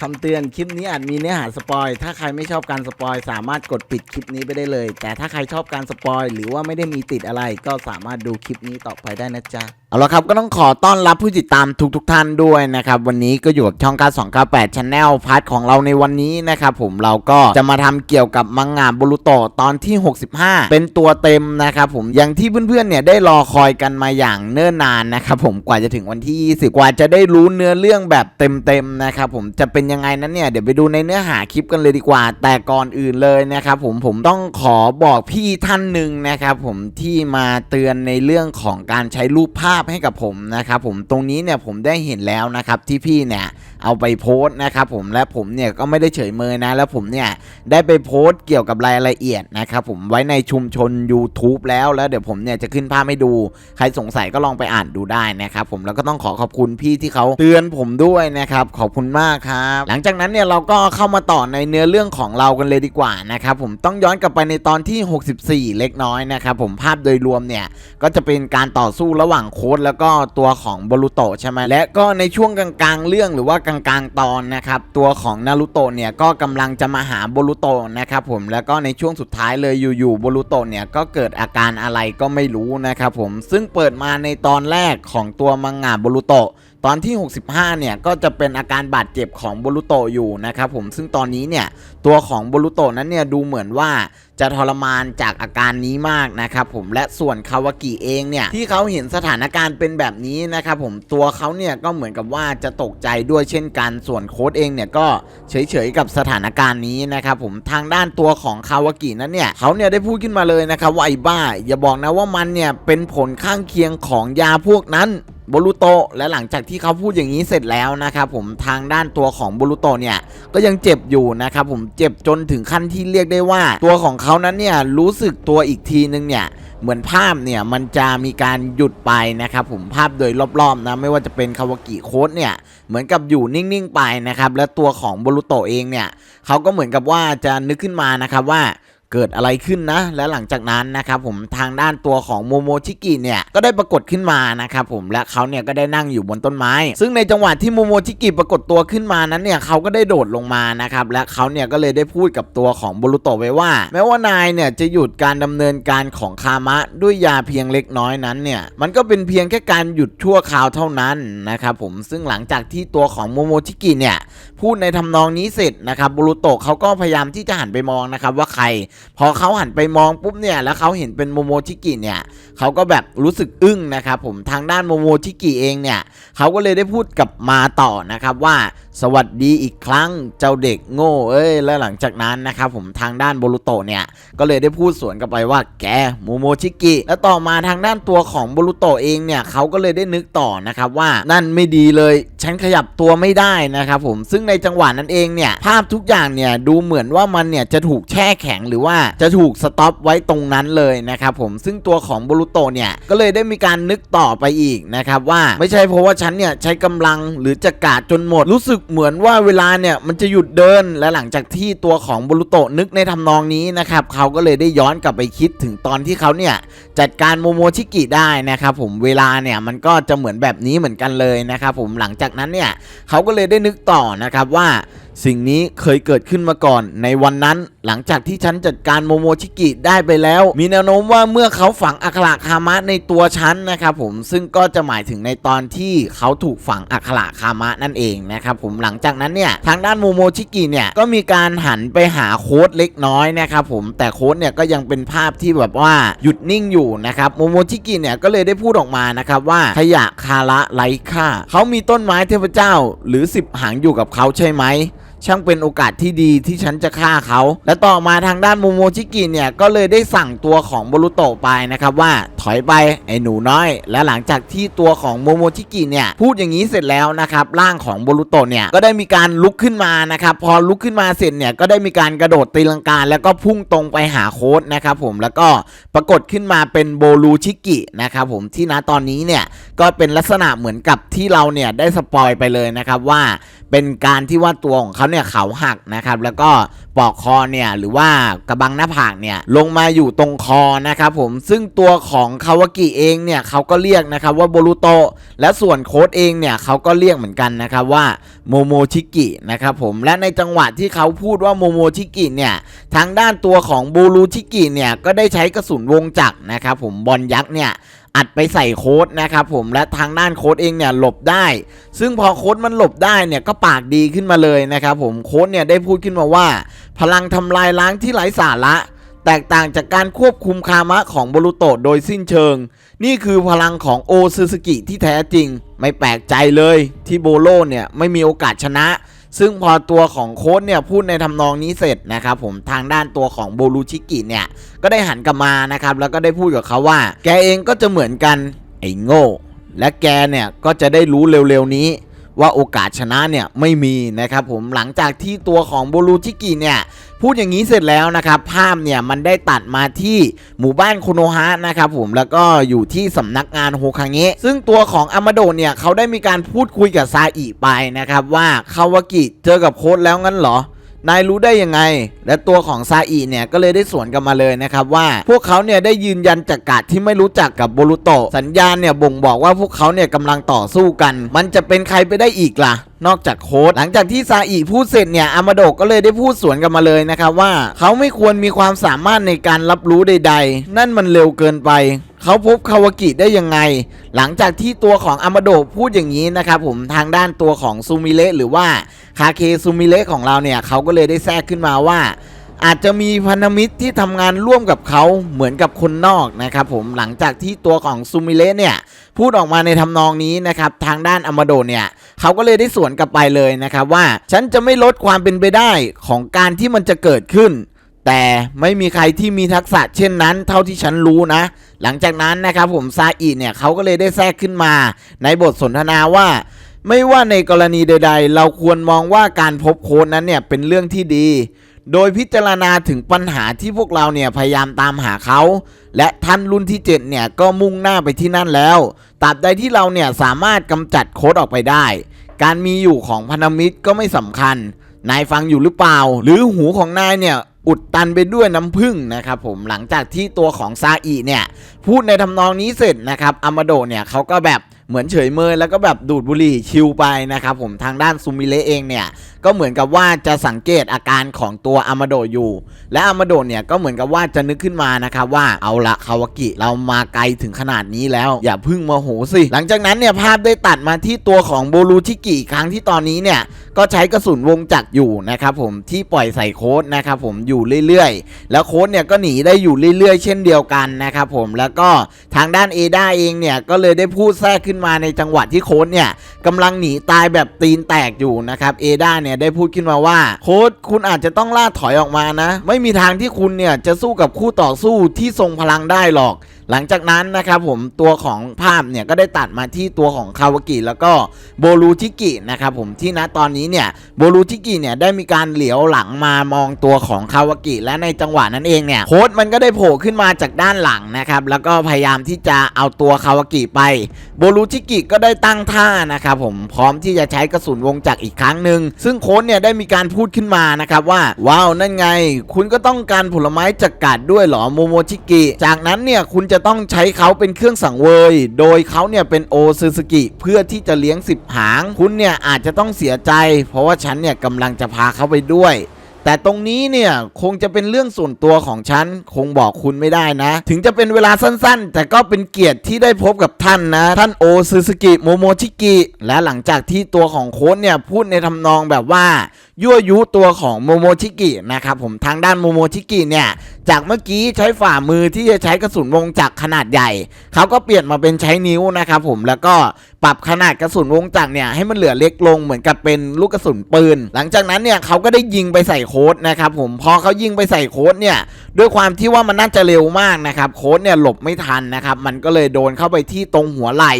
คำเตือนคลิปนี้อาจมีเนื้อหาสปอย ถ้าใครไม่ชอบการสปอย สามารถกดปิดคลิปนี้ไปได้เลย แต่ถ้าใครชอบการสปอย หรือว่าไม่ได้มีติดอะไรก็สามารถดูคลิปนี้ต่อไปได้นะจ๊ะเอาละครับก็ต้องขอต้อนรับผู้ติดตามทุกๆทท่านด้วยนะครับวันนี้ก็อยู่กับช่อง9298 Channel พาร์ทของเราในวันนี้นะครับผมเราก็จะมาทำเกี่ยวกับมังงะบุรุโตตอนที่ 65 เป็นตัวเต็มนะครับผมอย่างที่เพื่อนๆเนี่ยได้รอคอยกันมาอย่างเนิ่นนานนะครับผมกว่าจะถึงวันที่20กว่าจะได้รู้เนื้อเรื่องแบบเต็มๆนะครับผมจะเป็นยังไงนั้นเนี่ยเดี๋ยวไปดูในเนื้อหาคลิปกันเลยดีกว่า แต่ก่อนอื่นเลยนะครับผมผมต้องขอบอกพี่ท่านหนึ่งนะครับผมที่มาเตือนในเรื่องของการใช้รูปภาพให้กับผมนะครับผมตรงนี้เนี่ยผมได้เห็นแล้วนะครับที่พี่เนี่ยเอาไปโพสต์นะครับผมและผมเนี่ยก็ไม่ได้เฉยเมยนะ แล้วผมเนี่ยได้ไปโพสต์เกี่ยวกับรายละเอียดนะครับผมไว้ในชุมชน YouTube แล้วแล้วเดี๋ยวผมเนี่ยจะขึ้นภาพให้ดู ใครสงสัยก็ลองไปอ่านดูได้นะครับผมแล้วก็ต้องขอขอบคุณพี่ที่เขาเตือนผมด้วยนะครับขอบคุณมากครับ หลังจากนั้นเนี่ยเราก็เข้ามาต่อในเนื้อเรื่องของเรากันเลยดีกว่านะครับผมต้องย้อนกลับไปในตอนที่ 64 เล็กน้อยนะครับผมภาพโดยรวมเนี่ยก็จะเป็นการต่อสู้ระหว่างโคดแล้วก็ตัวของบรูโตใช่ไหมและก็ในช่วงกลางๆเรื่องหรือว่ากลางๆตอนนะครับตัวของนารูโตเนี่ยก็กำลังจะมาหาบรูโตนะครับผมแล้วก็ในช่วงสุดท้ายเลยอยู่ๆบรูโตเนี่ยก็เกิดอาการอะไรก็ไม่รู้นะครับผมซึ่งเปิดมาในตอนแรกของตัวมังงะบรูโต ตอนที่ 65 เนี่ย ก็จะเป็นอาการบาดเจ็บของบรูโตอยู่นะครับผมซึ่งตอนนี้เนี่ย ตัวของบรูโตนั้นเนี่ย ดูเหมือนว่าจะทรมานจากอาการนี้มากนะครับผมและส่วนคาวากิเองเนี่ย ที่เขาเห็นสถานการณ์เป็นแบบนี้นะครับผมตัวเขาเนี่ย ก็เหมือนกับว่าจะตกใจด้วยเช่นกันส่วนโค้ดเองเนี่ย ก็เฉยๆกับสถานการณ์นี้นะครับผมทางด้านตัวของคาวากินั้นเนี่ยเขาเนี่ยได้พูดขึ้นมาเลยนะครับว่าไอ้บ้า อย่าบอกนะว่ามันเนี่ยเป็นผลข้างเคียงของยาพวกนั้น บรูโตและหลังจากที่เขาพูดอย่างนี้เสร็จแล้วนะครับผมทางด้านตัวของบรูโตเนี่ยก็ยังเจ็บอยู่นะครับผมเจ็บจนถึงขั้นที่เรียกได้ว่า ตัวของเขานั้นเนี่ยรู้สึกตัวอีกทีนึงเนี่ยเหมือนภาพเนี่ยมันจะมีการหยุดไปนะครับผมภาพโดยรอบๆนะไม่ว่าจะเป็นคาวากิโค้ดเนี่ยเหมือนกับอยู่นิ่งๆไปนะครับและตัวของบรูโตเองเนี่ยเขาก็เหมือนกับว่าจะนึกขึ้นมานะครับว่า เกิดอะไรขึ้นนะ และหลังจากนั้นนะครับผมทางด้านตัวของโมโมชิกิเนี่ยก็ได้ปรากฏขึ้นมานะครับผมและเขาเนี่ยก็ได้นั่งอยู่บนต้นไม้ ซึ่งในจังหวะที่โมโมชิกิปรากฏตัวขึ้นมานั้นเนี่ยเขาก็ได้โดดลงมานะครับและเขาเนี่ยก็เลยได้พูดกับตัวของบรูโตะไว้ว่า แม้ว่านายเนี่ยจะหยุดการดำเนินการของคามะด้วยยาเพียงเล็กน้อยนั้นเนี่ยมันก็เป็นเพียงแค่การหยุดชั่วคราวเท่านั้นนะครับผมซึ่งหลังจากที่ตัวของโมโมชิกิเนี่ยพูดในทำนองนี้เสร็จนะครับบรูโตะเขาก็พยายามที่จะหันไปมองนะครับว่าใครพอเขาหันไปมองปุ๊บเนี่ยแล้วเขาเห็นเป็นโมโมชิกิเนี่ยเขาก็แบบรู้สึกอึ้งนะครับผมทางด้านโมโมชิกิเองเนี่ยเขาก็เลยได้พูดกับมาต่อนะครับว่าสวัสดีอีกครั้งเจ้าเด็กโง่เอ้ยและหลังจากนั้นนะครับผมทางด้านโบรุโตเนี่ยก็เลยได้พูดสวนกลับไปว่าแกโมโมชิกิแล้วต่อมาทางด้านตัวของโบรุโตเองเนี่ยเขาก็เลยได้นึกต่อนะครับว่านั่นไม่ดีเลยฉันขยับตัวไม่ได้นะครับผมซึ่งในจังหวะนั้นเองเนี่ยภาพทุกอย่างเนี่ยดูเหมือนว่ามันเนี่ยจะถูกแช่แข็งหรือว่าจะถูกสต็อปไว้ตรงนั้นเลยนะครับผมซึ่งตัวของโบรุโตเนี่ยก็เลยได้มีการนึกต่อไปอีกนะครับว่าไม่ใช่เพราะว่าฉันเนี่ยใช้กำลังหรือจะกาดจนหมด รู้สึกเหมือนว่าเวลาเนี่ยมันจะหยุดเดินและหลังจากที่ตัวของโบรุโตนึกในทำนองนี้นะครับเขาก็เลยได้ย้อนกลับไปคิดถึงตอนที่เขาเนี่ยจัดการโมโมชิกิได้นะครับผมเวลาเนี่ยมันก็จะเหมือนแบบนี้เหมือนกันเลยนะครับผมหลังจากนั้นเนี่ยเขาก็เลยได้นึกต่อนะครับว่า สิ่งนี้เคยเกิดขึ้นมาก่อนในวันนั้นหลังจากที่ฉันจัดการโมโมชิกิได้ไปแล้ว มีแนวโน้มว่าเมื่อเขาฝังอัคระคามะในตัวฉันนะครับผมซึ่งก็จะหมายถึงในตอนที่เขาถูกฝังอัคระคามะนั่นเองนะครับผมหลังจากนั้นเนี่ยทางด้านโมโมชิกิเนี่ยก็มีการหันไปหาโค้ดเล็กน้อยนะครับผมแต่โค้ดเนี่ยก็ยังเป็นภาพที่แบบว่าหยุดนิ่งอยู่นะครับโมโมชิกิเนี่ยก็เลยได้พูดออกมานะครับว่าขยะคาระไร้ค่าเขามีต้นไม้เทพเจ้าหรือสิบหางอยู่กับเขาใช่ไหม ช่างเป็นโอกาสที่ดีที่ฉันจะฆ่าเขา และต่อมาทางด้านโมโมชิกิเนี่ยก็เลยได้สั่งตัวของบรูโตะไปนะครับว่าถอยไปไอ้หนูน้อย และหลังจากที่ตัวของโมโมชิกิเนี่ยพูดอย่างนี้เสร็จแล้วนะครับร่างของบรูโตะเนี่ยก็ได้มีการลุกขึ้นมานะครับพอลุกขึ้นมาเสร็จเนี่ยก็ได้มีการกระโดดตีลังกาแล้วก็พุ่งตรงไปหาโค้ดนะครับผมแล้วก็ปรากฏขึ้นมาเป็นโบลูชิกินะครับผมที่ณตอนนี้เนี่ยก็เป็นลักษณะเหมือนกับที่เราเนี่ยได้สปอยไปเลยนะครับว่าเป็นการที่ว่าตัวของเขาเนี่ยเนี่ยเขาหักนะครับแล้วก็ปอกคอเนี่ยหรือว่ากระบังหน้าผากเนี่ยลงมาอยู่ตรงคอนะครับผมซึ่งตัวของคาวากิเองเนี่ยเขาก็เรียกนะครับว่าโบรุโตและส่วนโค้ดเองเนี่ยเขาก็เรียกเหมือนกันนะครับว่าโมโมชิกินะครับผมและในจังหวะที่เขาพูดว่าโมโมชิกิเนี่ยทางด้านตัวของโบรูชิกิเนี่ยก็ได้ใช้กระสุนวงจักรนะครับผมบอลยักษ์เนี่ย อัดไปใส่โค้ดนะครับผมและทางด้านโค้ดเองเนี่ยหลบได้ ซึ่งพอโค้ดมันหลบได้เนี่ยก็ปากดีขึ้นมาเลยนะครับผมโค้ดเนี่ยได้พูดขึ้นมาว่า พลังทำลายล้างที่ไร้สาระ แตกต่างจากการควบคุมคามะของบรูโตโดยสิ้นเชิง นี่คือพลังของโอซึสกิที่แท้จริง ไม่แปลกใจเลยที่โบโลเนี่ยไม่มีโอกาสชนะ ซึ่งพอตัวของโค้ดเนี่ยพูดในทำนองนี้เสร็จนะครับผมทางด้านตัวของโบลูชิกิเนี่ยก็ได้หันกลับมานะครับแล้วก็ได้พูดกับเขาว่า แกเองก็จะเหมือนกันไอ้โง่และแกเนี่ยก็จะได้รู้เร็วๆนี้ ว่าโอกาสชนะเนี่ยไม่มีนะครับผมหลังจากที่ตัวของโบรูชิกิเนี่ยพูดอย่างนี้เสร็จแล้วนะครับภาพเนี่ยมันได้ตัดมาที่หมู่บ้านโคโนฮะนะครับผมแล้วก็อยู่ที่สำนักงานโฮคาเงะซึ่งตัวของอามาโดเนี่ยเขาได้มีการพูดคุยกับซาอิไปนะครับว่าคาวากิเจอกับโค้ดแล้วงั้นเหรอ นายรู้ได้ยังไง และตัวของซาอิเนี่ยก็เลยได้สวนกลับมาเลยนะครับว่าพวกเขาเนี่ยได้ยืนยันจากกาดที่ไม่รู้จักกับโบรุโตสัญญาณเนี่ยบ่งบอกว่าพวกเขาเนี่ยกำลังต่อสู้กัน มันจะเป็นใครไปได้อีกล่ะ นอกจากโค้ดหลังจากที่ซาอิพูดเสร็จเนี่ยอามาโดก็เลยได้พูดสวนกลับมาเลยนะครับว่าเขาไม่ควรมีความสามารถในการรับรู้ใด ๆ นั่นมันเร็วเกินไปเขาพบคาวากิได้ยังไง หลังจากที่ตัวของอามาโดพูดอย่างนี้นะครับผมทางด้านตัวของซูมิเละหรือว่าคาเคซูมิเละของเราเนี่ยเขาก็เลยได้แทรกขึ้นมาว่า อาจจะมีพันธมิตรที่ทำงานร่วมกับเขาเหมือนกับคนนอกนะครับผมหลังจากที่ตัวของซูมิเลเนี่ยพูดออกมาในทำนองนี้นะครับทางด้านอามาโดเนี่ยเขาก็เลยได้สวนกลับไปเลยนะครับว่าฉันจะไม่ลดความเป็นไปได้ของการที่มันจะเกิดขึ้น แต่ไม่มีใครที่มีทักษะเช่นนั้น เท่าที่ฉันรู้นะ หลังจากนั้นนะครับผมซาอิเนี่ยเขาก็เลยได้แทรกขึ้นมา ในบทสนทนาว่าไม่ว่าในกรณีใด ๆ เราควรมองว่าการพบโค้ดนั้นเนี่ยเป็นเรื่องที่ดี โดยพิจารณาถึงปัญหาที่พวกเราเนี่ยพยายามตามหาเขา และท่านรุ่นที่ 7 เนี่ยก็มุ่งหน้าไปที่นั่นแล้วตราบใดที่เราเนี่ยสามารถกำจัดโค้ดออกไปได้ การมีอยู่ของพันธมิตรก็ไม่สำคัญ นายฟังอยู่หรือเปล่า หรือหูของนายเนี่ยอุดตันไปด้วยน้ำผึ้งนะครับผมหลังจากที่ตัวของซาอิเนี่ยพูดในทำนองนี้เสร็จนะครับอามาโดเนี่ยเขาก็แบบเหมือนเฉยเมยแล้วก็แบบดูดบุหรี่ชิลไปนะครับผมทางด้านซูมิเลเองเนี่ย ก็เหมือนกับว่าจะสังเกตอาการของตัวอามาโดอยู่ และอามาโดเนี่ยก็เหมือนกับว่าจะนึกขึ้นมานะครับว่าเอาละคาวากิเรามาไกลถึงขนาดนี้แล้ว อย่าพึ่งโมโหสิหลังจากนั้นเนี่ยภาพได้ตัดมาที่ตัวของโบรูชิกิครั้งที่ตอนนี้เนี่ยก็ใช้กระสุนวงจักรอยู่นะครับผมที่ปล่อยใส่โค้ดนะครับผมอยู่เรื่อยๆ แล้วโค้ดเนี่ยก็หนีได้อยู่เรื่อยๆ เช่นเดียวกันนะครับผมแล้วก็ทางด้านเอดาเองเนี่ยก็เลยได้พูดแทรกขึ้นมาในจังหวะที่โค้ดเนี่ยกำลังหนีตายแบบตีนแตกอยู่นะครับเอดาเนี่ยได้พูดขึ้นมาว่า โค้ดคุณอาจจะต้องล่าถอยออกมานะ ไม่มีทางที่คุณเนี่ยจะสู้กับคู่ต่อสู้ที่ทรงพลังได้หรอก หลังจากนั้นนะครับผมตัวของภาพเนี่ยก็ได้ตัดมาที่ตัวของคาวากิแล้วก็โบรูชิกินะครับผมที่ณตอนนี้เนี่ยโบรูชิกิเนี่ยได้มีการเหลียวหลังมามองตัวของคาวากิและในจังหวะนั้นเองเนี่ยโค้ดมันก็ได้โผล่ขึ้นมาจากด้านหลังนะครับแล้วก็พยายามที่จะเอาตัวคาวากิไปโบรูชิกิก็ได้ตั้งท่านะครับผมพร้อมที่จะใช้กระสุนวงจักรอีกครั้งหนึ่งซึ่งโค้ดเนี่ยได้มีการพูดขึ้นมานะครับว่าว้าวนั่นไง คุณก็ต้องการผลไม้จากกาดด้วยเหรอโมโมชิกิจากนั้นเนี่ยคุณจะะต้องใช้เขาเป็นเครื่องสังเวย โดยเขาเนี่ยเป็นโอซึสกิเพื่อที่จะเลี้ยงสิบหาง คุณเนี่ยอาจจะต้องเสียใจ เพราะว่าฉันเนี่ยกำลังจะพาเขาไปด้วย แต่ตรงนี้เนี่ยคงจะเป็นเรื่องส่วนตัวของฉันคงบอกคุณไม่ได้นะ ถึงจะเป็นเวลาสั้นๆ แต่ก็เป็นเกียรติที่ได้พบกับท่านนะ ท่านโอซึสกิโมโมชิกิและหลังจากที่ตัวของโค้ดเนี่ยพูดในทำนองแบบว่ายั่วยุตัวของโมโมชิกินะครับผมทางด้านโมโมชิกิเนี่ยจากเมื่อกี้ใช้ฝ่ามือที่จะใช้กระสุนวงจักรขนาดใหญ่เขาก็เปลี่ยนมาเป็นใช้นิ้วนะครับผมแล้วก็ปรับขนาดกระสุนวงจักรเนี่ยให้มันเหลือเล็กลงเหมือนกับเป็นลูกกระสุนปืน หลังจากนั้นเนี่ยเขาก็ได้ยิงไปใส่โคดนะครับผมพอเขายิงไปใส่โค้ดเนี่ยด้วยความที่ว่ามันน่าจะเร็วมากนะครับโค้ดเนี่ยหลบไม่ทันนะครับมันก็เลยโดนเข้าไปที่ตรงหัวไหล่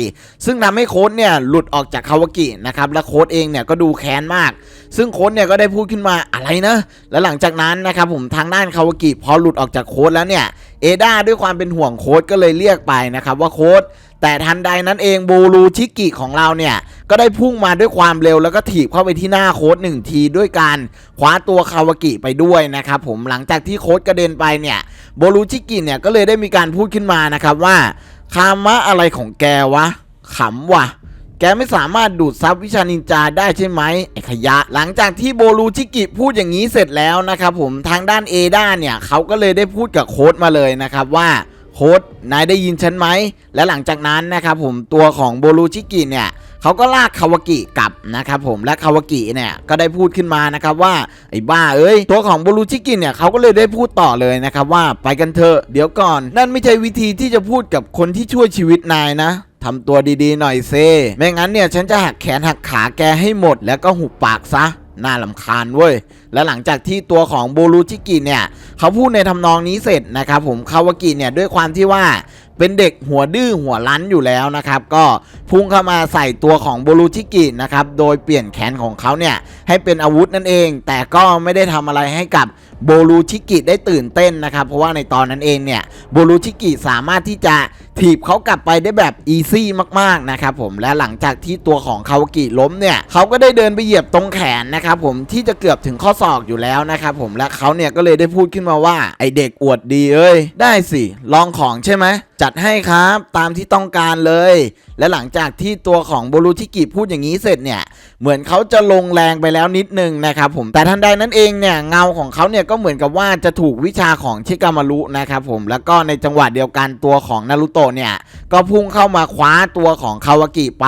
ซึ่งทำให้โค้ดเนี่ยหลุดออกจากคาวากินะครับและโค้ดเองเนี่ยก็ดูแค้นมาก ซึ่งโค้ดเนี่ยก็ได้พูดขึ้นมาอะไรนะ แล้วหลังจากนั้นนะครับผมทางด้านคาวากิพอหลุดออกจากโค้ดแล้วเนี่ยเอดาด้วยความเป็นห่วงโค้ดก็เลยเรียกไปนะครับว่าโค้ด แต่ทันใดนั้นเองบูรูชิกิของเราเนี่ย ก็ได้พุ่งมาด้วยความเร็วแล้วก็ถีบเข้าไปที่หน้าโค้ดหนึ่งทีด้วยการคว้าตัวคาวากิไปด้วยนะครับผมหลังจากที่โค้ดกระเด็นไปเนี่ยโบรูชิกิเนี่ยก็เลยได้มีการพูดขึ้นมานะครับว่าคามะอะไรของแกวะขำวะแกไม่สามารถดูดซับวิชานินจาได้ใช่ไหมไอ้ขยะ หลังจากที่โบรูชิกิพูดอย่างนี้เสร็จแล้วนะครับผมทางด้านเอดาเนี่ยเขาก็เลยได้พูดกับโค้ดมาเลยนะครับว่า โค้ดนายได้ยินฉันไหม และหลังจากนั้นนะครับผมตัวของโบรูชิกิเนี่ยเขาก็ลากคาวากิกลับนะครับผมและคาวากิเนี่ยก็ได้พูดขึ้นมานะครับว่าไอ้บ้าเอ้ยตัวของโบรูชิกิเนี่ยเขาก็เลยได้พูดต่อเลยนะครับว่าไปกันเถอะเดี๋ยวก่อน นั่นไม่ใช่วิธีที่จะพูดกับคนที่ช่วยชีวิตนายนะทำตัวดีๆหน่อยเซไม่งั้นเนี่ยฉันจะหักแขนหักขาแกให้หมดแล้วก็หุบปากซะ น่าลำคาญเว้ย และหลังจากที่ตัวของโบรูชิกิเนี่ย เขาพูดในทำนองนี้เสร็จนะครับผมคาวากิเนี่ยด้วยความที่ว่าเป็นเด็กหัวดื้อหัวรั้นอยู่แล้วนะครับ ก็พุ่งเข้ามาใส่ตัวของโบรูชิกินะครับ โดยเปลี่ยนแขนของเขาเนี่ย ให้เป็นอาวุธนั่นเอง แต่ก็ไม่ได้ทำอะไรให้กับโบรูชิกิได้ตื่นเต้นนะครับ เพราะว่าในตอนนั้นเองเนี่ยโบรูชิกิสามารถที่จะถีบเขากลับไปได้แบบอีซี่มากๆนะครับผมและหลังจากที่ตัวของคาวากิล้มเนี่ยเขาก็ได้เดินไปเหยียบตรงแขนนะครับผมที่จะเกือบถึงข้อศอกอยู่แล้วนะครับผมและเขาเนี่ยก็เลยได้พูดขึ้นมาว่าไอเด็กอวดดีเอ้ยได้สิลองของใช่ไหมจัดให้ครับตามที่ต้องการเลย และหลังจากที่ตัวของโบรูชิกิพูดอย่างนี้เสร็จเนี่ยเหมือนเขาจะลงแรงไปแล้วนิดนึงนะครับผมแต่ทันใดนั้นเองเนี่ยเงาของเขาเนี่ยก็เหมือนกับว่าจะถูกวิชาของชิกามารุนะครับผมแล้วก็ในจังหวะเดียวกันตัวของนารุโตะเนี่ยก็พุ่งเข้ามาคว้าตัวของคาวากิไป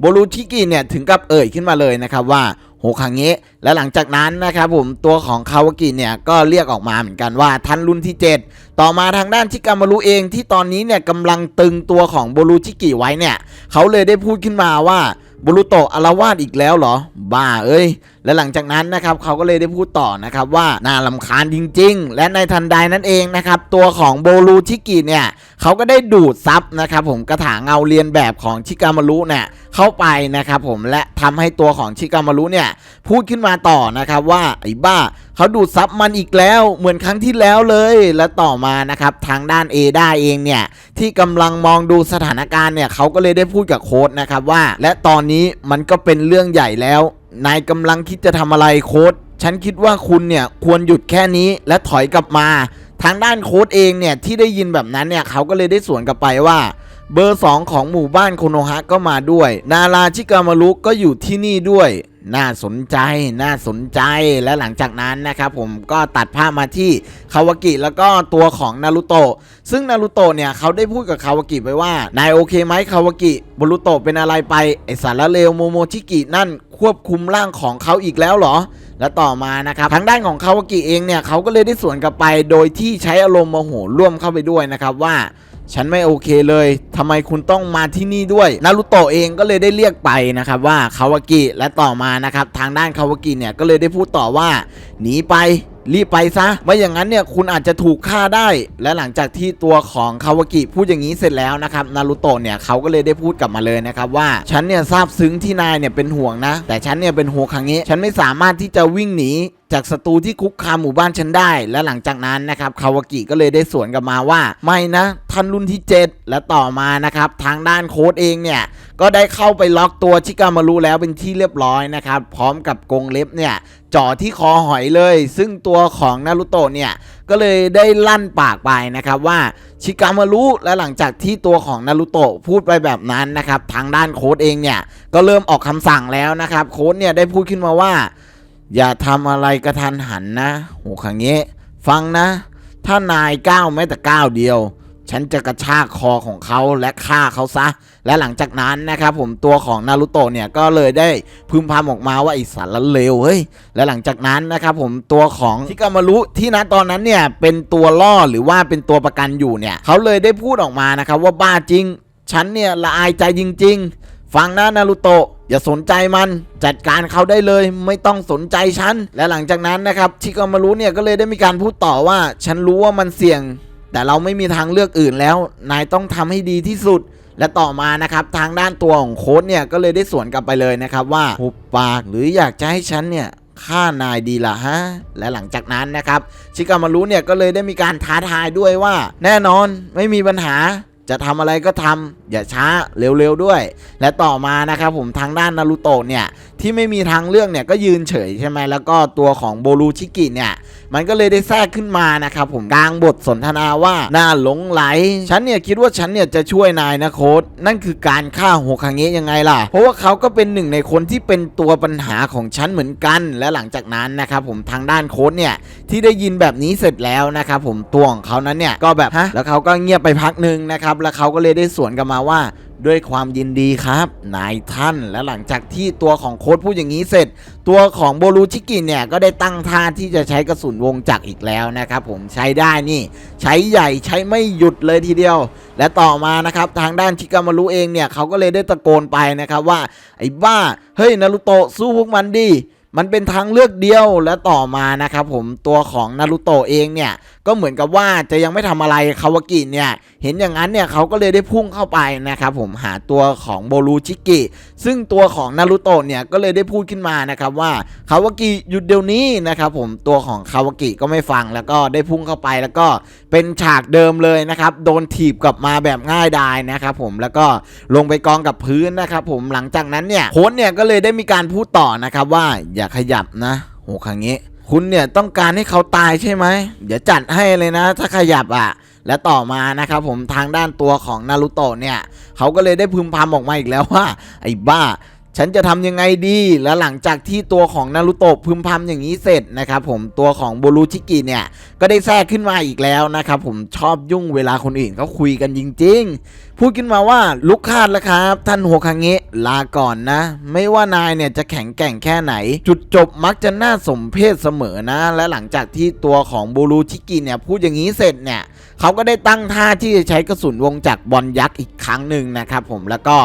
โบรูชิกิเนี่ยถึงกับเอ่ยขึ้นมาเลยนะครับว่าโหครั้งเงะและหลังจากนั้นนะครับผมตัวของคาวากิเนี่ยก็เรียกออกมาเหมือนกันว่าท่านรุ่นที่ 7 ต่อมาทางด้านชิกามารุเองที่ตอนนี้เนี่ยกำลังตึงตัวของโบรูชิกิไว้เนี่ยเขาเลยได้พูดขึ้นมาว่าบุรุโตะอารวาสอีกแล้วเหรอ บ้าเอ้ย และหลังจากนั้นนะครับเขาก็เลยได้พูดต่อนะครับว่าน่าลำคาญจริง ๆ และในทันใดนั้นเองนะครับตัวของโบรูชิกิเนี่ยเขาก็ได้ดูดซับนะครับผมกระถางเงาเรียนแบบของชิกามารุเนี่ยเข้าไปนะครับผมและทำให้ตัวของชิกามารุเนี่ยพูดขึ้นมาต่อนะครับว่าไอ้บ้าเขาดูดซับมันอีกแล้วเหมือนครั้งที่แล้วเลย และต่อมานะครับทางด้านเอดาเองเนี่ยที่กำลังมองดูสถานการณ์เนี่ยเขาก็เลยได้พูดกับโค้ดนะครับว่า และตอนนี้มันก็เป็นเรื่องใหญ่แล้ว นายกำลังคิดจะทำอะไรโค้ดฉันคิดว่าคุณเนี่ยควรหยุดแค่นี้และถอยกลับมา ทางด้านโค้ดเองเนี่ยที่ได้ยินแบบนั้นเนี่ยเขาก็เลยได้สวนกลับไปว่า เบอร์ 2 ของหมู่บ้านโคโนฮะก็มาด้วย นาราชิกามารุก็อยู่ที่นี่ด้วย น่าสนใจน่าสนใจและหลังจากนั้นนะครับผมก็ตัดภาพมาที่คาวากิแล้วก็ตัวของนารุโตะซึ่งนารุโตะเนี่ยเขาได้พูดกับคาวากิไปว่านายโอเคไหมคาวากิบรุโตะเป็นอะไรไปไอสารเลวโมโมชิกินั่นควบคุมร่างของเขาอีกแล้วเหรอและต่อมานะครับทางด้านของคาวากิเองเนี่ยเขาก็เลยได้สวนกลับไป โดยที่ใช้อารมณ์โมโหร่วมเข้าไปด้วยนะครับว่า ฉันไม่โอเคเลยทำไมคุณต้องมาที่นี่ด้วย นารุโตะเองก็เลยได้เรียกไปนะครับว่าคาวากิ และต่อมานะครับทางด้านคาวากิเนี่ยก็เลยได้พูดต่อว่าหนีไป รีบไปซะไม่อย่างนั้นเนี่ยคุณอาจจะถูกฆ่าได้ และหลังจากที่ตัวของคาวากิพูดอย่างนี้เสร็จแล้วนะครับนารุโตะเนี่ยเขาก็เลยได้พูดกลับมาเลยนะครับว่าฉันเนี่ยซาบซึ้งที่นายเนี่ยเป็นห่วงนะ แต่ฉันเนี่ยเป็นโฮคังเงะฉันไม่สามารถที่จะวิ่งหนีจากศัตรูที่คุกคามหมู่บ้านฉันได้ และหลังจากนั้นนะครับคาวากิก็เลยได้สวนกลับมาว่า ไม่นะท่านรุ่นที่ 7 และต่อมานะครับทางด้านโค้ดเองเนี่ยก็ได้เข้าไปล็อกตัวชิกามารุแล้วเป็นที่เรียบร้อยนะครับพร้อมกับกรงเล็บเนี่ยจ่อที่คอหอยเลย ซึ่งตัววของนารุโตะเนี่ยก็เลยได้ลั่นปากไปนะครับว่าชิกามารุและหลังจากที่ตัวของนารุโตะพูดไปแบบนั้นนะครับทางด้านโค้ดเองเนี่ยก็เริ่มออกคำสั่งแล้วนะครับโค้ดเนี่ยได้พูดขึ้นมาว่า อย่าทำอะไรกระทันหันนะโหคังเงะฟังนะ ถ้านายก้าวแม้แต่ก้าวเดียว ฉันจะกระชากคอของเขาและฆ่าเขาซะ และหลังจากนั้นนะครับผมตัวของนารุโตะเนี่ยก็เลยได้พึมพำออกมาว่าไอสารเลวเฮ้ยและหลังจากนั้นนะครับผมตัวของชิกามารุที่นะตอนนั้นเนี่ยเป็นตัวล่อหรือว่าเป็นตัวประกันอยู่เนี่ยเขาเลยได้พูดออกมานะครับว่าบ้าจริง ฉันเนี่ยละอายใจจริง ๆ ฟังนะนารุโตะอย่าสนใจมันจัดการเขาได้เลยไม่ต้องสนใจฉันและหลังจากนั้นนะครับชิกามารุเนี่ยก็เลยได้มีการพูดต่อว่า ฉันรู้ว่ามันเสี่ยง แต่เราไม่มีทางเลือกอื่นแล้ว นายต้องทำให้ดีที่สุด และต่อมานะครับทางด้านตัวของโค้ดเนี่ยก็เลยได้สวนกลับไปเลยนะครับว่าหุบปากหรืออยากจะให้ฉันเนี่ยฆ่านายดีละฮะ และหลังจากนั้นนะครับ ชิกามารุเนี่ยก็เลยได้มีการท้าทายด้วยว่า แน่นอนไม่มีปัญหา จะทำอะไรก็ทำอย่าช้าเร็วๆด้วย และต่อมานะครับผมทางด้านนารูโตะเนี่ยที่ไม่มีทางเลือกเนี่ยก็ยืนเฉยใช่ไหมแล้วก็ตัวของโบรูชิกิเนี่ยมันก็เลยได้แทรกขึ้นมานะครับผมกลางบทสนทนาว่าน่าหลงไหล ฉันเนี่ยคิดว่าฉันเนี่ยจะช่วยนายนะโค้ดนั่นคือการฆ่าโฮคาเงะยังไงล่ะ เพราะว่าเขาก็เป็นหนึ่งในคนที่เป็นตัวปัญหาของฉันเหมือนกัน และหลังจากนั้นนะครับผมทางด้านโค้ดเนี่ยที่ได้ยินแบบนี้เสร็จแล้วนะครับผมตัวของเขานั้นเนี่ยก็แบบฮะแล้วเขาก็เงียบไปพักหนึ่งนะครับแล้วเขาก็เลยได้สวนกลับมาว่า ด้วยความยินดีครับ นายท่านและหลังจากที่ตัวของโค้ดพูดอย่างนี้เสร็จ ตัวของโบรูชิกิเนี่ยก็ได้ตั้งท่าที่จะใช้กระสุนวงจักรอีกแล้วนะครับผมใช้ได้นี่ ใช้ใหญ่ใช้ไม่หยุดเลยทีเดียว และต่อมานะครับทางด้านชิกามารุเองเนี่ยเขาก็เลยได้ตะโกนไปนะครับว่าไอ้บ้าเฮ้ยนารุโตะสู้พวกมันดิมันเป็นทางเลือกเดียวและต่อมานะครับผมตัวของนารุโตะเองเนี่ย ก็เหมือนกับว่าจะยังไม่ทำอะไรคาวากิเนี่ยเห็นอย่างนั้นเนี่ยเขาก็เลยได้พุ่งเข้าไปนะครับผมหาตัวของโบรูชิกิซึ่งตัวของนารุโตะเนี่ยก็เลยได้พูดขึ้นมานะครับว่าคาวากิหยุดเดี๋ยวนี้นะครับผมตัวของคาวากิก็ไม่ฟังแล้วก็ได้พุ่งเข้าไปแล้วก็เป็นฉากเดิมเลยนะครับโดนถีบกลับมาแบบง่ายดายนะครับผมแล้วก็ลงไปกองกับพื้นนะครับผมหลังจากนั้นเนี่ยโค้ชเนี่ยก็เลยได้มีการพูดต่อนะครับว่าอย่าขยับนะโหครั้งนี้ คุณเนี่ยต้องการให้เขาตายใช่ไหม เดี๋ยวจัดให้เลยนะ ถ้าขยับอะ และต่อมานะครับผมทางด้านตัวของนารุโตะเนี่ย เขาก็เลยได้พึมพำออกมาอีกแล้วว่า ไอ้บ้า ฉันจะทำยังไงดี แล้วหลังจากที่ตัวของนารุโตะพึมพำอย่างนี้เสร็จนะครับผมตัวของโบรูชิกิเนี่ย ก็ได้แทรกขึ้นมาอีกแล้วนะครับผมชอบยุ่งเวลาคนอื่นเขาคุยกันจริง ๆพูดขึ้นมาว่าลุกคาดแล้วครับ ท่านโฮคาเงะลาก่อนนะ ไม่ว่านายเนี่ยจะแข็งแกร่งแค่ไหน จุดจบมักจะน่าสมเพชเสมอนะ และหลังจากที่ตัวของบูรูชิกิเนี่ยพูดอย่างนี้เสร็จเนี่ยเขาก็ได้ตั้งท่าที่จะใช้กระสุนวงจักบอลยักษ์อีกครั้งหนึ่งนะครับผมแล้วก็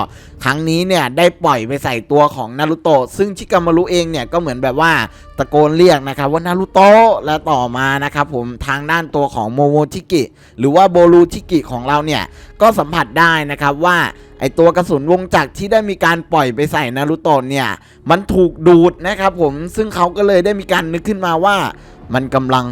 ครั้งนี้เนี่ยได้ปล่อยไปใส่ตัวของนารุโตะซึ่งชิกามารุเองเนี่ยก็เหมือนแบบว่า ตะโกนเรียกนะครับว่านารุโตะและต่อมานะครับผมทางด้านตัวของโมโมชิกิหรือว่าโบรูชิกิของเราเนี่ย ก็สัมผัสได้นะครับว่าไอตัวกระสุนวงจักรที่ได้มีการปล่อยไปใส่นารุโตะเนี่ย มันถูกดูดนะครับผมซึ่งเขาก็เลยได้มีการนึกขึ้นมาว่า มันกำลัง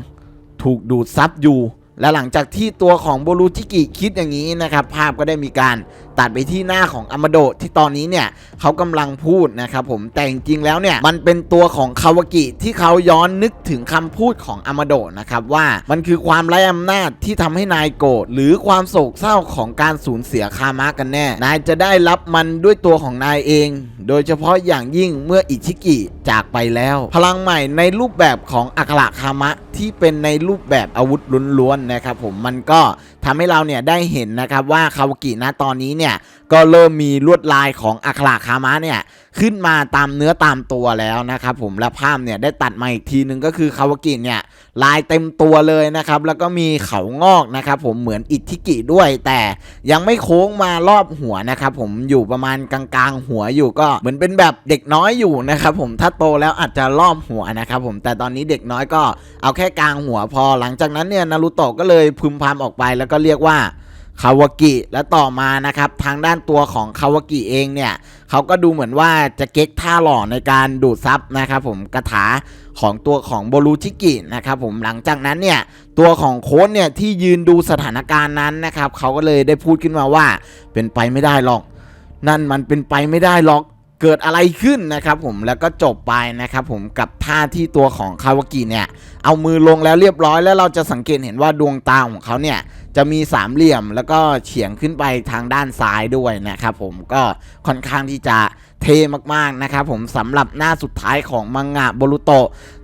ถูกดูดซับอยู่และหลังจากที่ตัวของโบรูจิกิคิดอย่างนี้นะครับ ภาพก็ได้มีการ ตัดไปที่หน้าของอามาโดะที่ตอนนี้เนี่ยเขากำลังพูดนะครับผมแต่จริงๆแล้วเนี่ยมันเป็นตัวของคาวากิที่เขาย้อนนึกถึงคำพูดของอามาโดะนะครับว่ามันคือความไร้อำนาจที่ทำให้นายโกรธหรือความโศกเศร้าของการสูญเสียคามะกันแน่ นายจะได้รับมันด้วยตัวของนายเอง โดยเฉพาะอย่างยิ่งเมื่ออิชิกิจากไปแล้ว พลังใหม่ในรูปแบบของอัคระคามะที่เป็นในรูปแบบอาวุธล้วนๆนะครับผมมันก็ทำให้เราเนี่ยได้เห็นนะครับว่าคาวากินะตอนนี้เนี่ยก็เริ่มมีลวดลายของอัคระคามะเนี่ยขึ้นมาตามเนื้อตามตัวแล้วนะครับผมและภาพเนี่ยได้ตัดมาอีกทีนึงก็คือคาวากิเนี่ยลายเต็มตัวเลยนะครับแล้วก็มีเขางอกนะครับผมเหมือนอิทิกิด้วย แต่ยังไม่โค้งมารอบหัวนะครับผมอยู่ประมาณกลางๆ หัวอยู่ก็เหมือนเป็นแบบเด็กน้อยอยู่นะครับผมถ้าโตแล้วอาจจะรอบหัวนะครับผมแต่ตอนนี้เด็กน้อยก็เอาแค่กลางหัวพอ หลังจากนั้นเนี่ยนารูโตะก็เลยพึมพำออกไปแล้วก็เรียกว่า คาวากิและต่อมานะครับทางด้านตัวของคาวากิเองเนี่ยเขาก็ดูเหมือนว่าจะเก๊กท่าหล่อในการดูดซับนะครับผมกระถาของตัวของโบรูชิกินะครับผมหลังจากนั้นเนี่ยตัวของโค้ชเนี่ยที่ยืนดูสถานการณ์นั้นนะครับเขาก็เลยได้พูดขึ้นมาว่าเป็นไปไม่ได้หรอก นั่นมันเป็นไปไม่ได้หรอก เกิดอะไรขึ้นนะครับผมแล้วก็จบไปนะครับผมกับท่าที่ตัวของคาวากิเนี่ยเอามือลงแล้วเรียบร้อยแล้วเราจะสังเกตเห็นว่าดวงตาของเขาเนี่ยจะมีสามเหลี่ยมแล้วก็เฉียงขึ้นไปทางด้านซ้ายด้วยนะครับผมก็ค่อนข้างที่จะเทมากๆนะครับผมสำหรับหน้าสุดท้ายของมังงะโบรุโต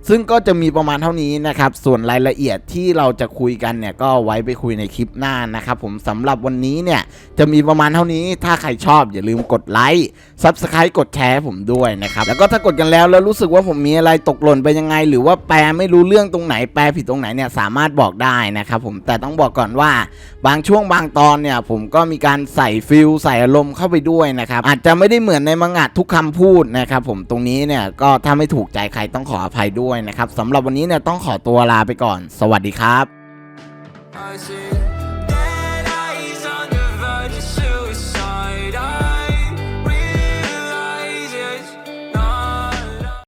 ซึ่งก็จะมีประมาณเท่านี้นะครับ ส่วนรายละเอียดที่เราจะคุยกันเนี่ยก็ไว้ไปคุยในคลิปหน้านะครับผมสำหรับวันนี้เนี่ยจะมีประมาณเท่านี้ ถ้าใครชอบอย่าลืมกดไลค์ซับสไครต์กดแชร์ผมด้วยนะครับ แล้วก็ถ้ากดกันแล้วแล้วรู้สึกว่าผมมีอะไรตกหล่นไปยังไง หรือว่าแปลไม่รู้เรื่องตรงไหนแปลผิดตรงไหนเนี่ยสามารถบอกได้นะครับผมแต่ต้องบอกก่อนว่า บางช่วงบางตอนเนี่ยผมก็มีการใส่ฟิลใส่อารมณ์เข้าไปด้วยนะครับอาจจะไม่ได้เหมือนในมังงะทุกคำพูดนะครับผมตรงนี้เนี่ยก็ถ้าไม่ถูกใจใครต้องขออภัยด้วยนะครับสำหรับวันนี้เนี่ยต้องขอตัวลาไปก่อน สวัสดีครับ I see